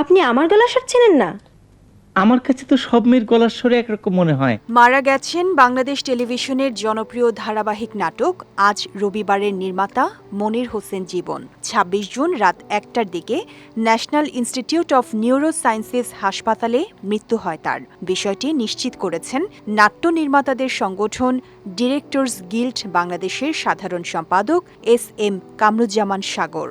আপনি আমার গলা স্বর চেনেন না? আমার কাছে তো সব মেয়ের গলার স্বরে একরকম মনে হয়। মারা গেছেন বাংলাদেশ টেলিভিশনের জনপ্রিয় ধারাবাহিক নাটক আজ রবিবারের নির্মাতা মনির হোসেন জীবন। ২৬ জুন রাত একটার দিকে National Institute of neuro sciences হাসপাতালে মৃত্যু হয় তার। বিষয়টি নিশ্চিত করেছেন নাট্য নির্মাতাদের সংগঠন ডিরেক্টরস গিল্ড বাংলাদেশের সাধারণ সম্পাদক এস এম কামরুজ্জামান সাগর।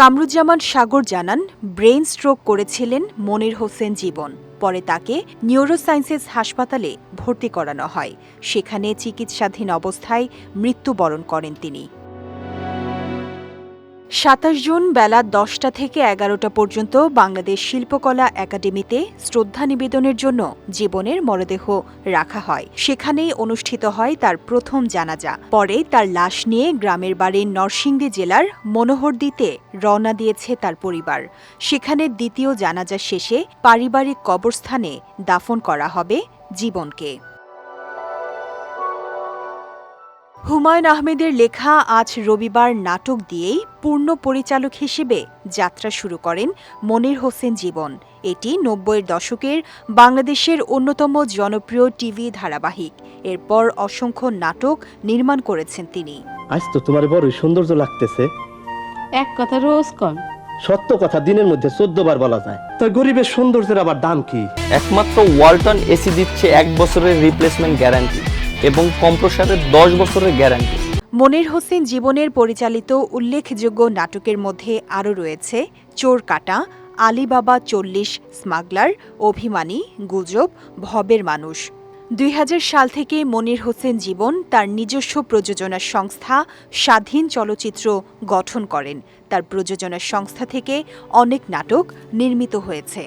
কামরুজ্জামান সাগর জানান ব্রেন স্ট্রোক করেছিলেন মনির হোসেন জীবন। পরে তাকে নিউরোসায়েন্সেস হাসপাতালে ভর্তি করানো হয়। সেখানে চিকিৎসাধীন অবস্থায় মৃত্যুবরণ করেন তিনি। সাতাশ জুন বেলা দশটা থেকে এগারোটা পর্যন্ত বাংলাদেশ শিল্পকলা একাডেমিতে শ্রদ্ধা নিবেদনের জন্য জীবনের মরদেহ রাখা হয়। সেখানেই অনুষ্ঠিত হয় তার প্রথম জানাজা। পরে তার লাশ নিয়ে গ্রামের বাড়ির নরসিংদী জেলার মনোহরদিতে রওনা দিয়েছে তার পরিবার। সেখানে দ্বিতীয় জানাজা শেষে পারিবারিক কবরস্থানে দাফন করা হবে জীবনকে। হুমায়ুন আহমেদের লেখা আজ রবিবার নাটক দিয়েই পূর্ণ পরিচালক হিসেবে যাত্রা শুরু করেন মনির হোসেন জীবন। এটি নব্বইয়ের দশকের বাংলাদেশের অন্যতম জনপ্রিয় টিভি ধারাবাহিক। এরপর অসংখ্য নাটক নির্মাণ করেছেন তিনি। আজ তো তোমার বড়ই সৌন্দর্য লাগতেছে। এক কথা রোজ কম। সত্য কথা দিনের মধ্যে চোদ্দ বার বলা যায়। তা গরিবের সৌন্দর্যের আবার দাম কি? একমাত্র ওয়ালটন এসি দিচ্ছে এক বছরের রিপ্লেসমেন্ট গ্যারান্টি এবং কম্প্রসারের দশ বছরের গ্যারান্টি। মনির হোসেন জীবনের পরিচালিত উল্লেখযোগ্য নাটকের মধ্যে আরও রয়েছে চোর কাটা, আলিবাবা চল্লিশ, স্মাগলার, অভিমানী, গুজব, ভবের মানুষ। দুই হাজার সাল থেকে মনির হোসেন জীবন তার নিজস্ব প্রযোজনা সংস্থা স্বাধীন চলচ্চিত্র গঠন করেন। তার প্রযোজনা সংস্থা থেকে অনেক নাটক নির্মিত হয়েছে।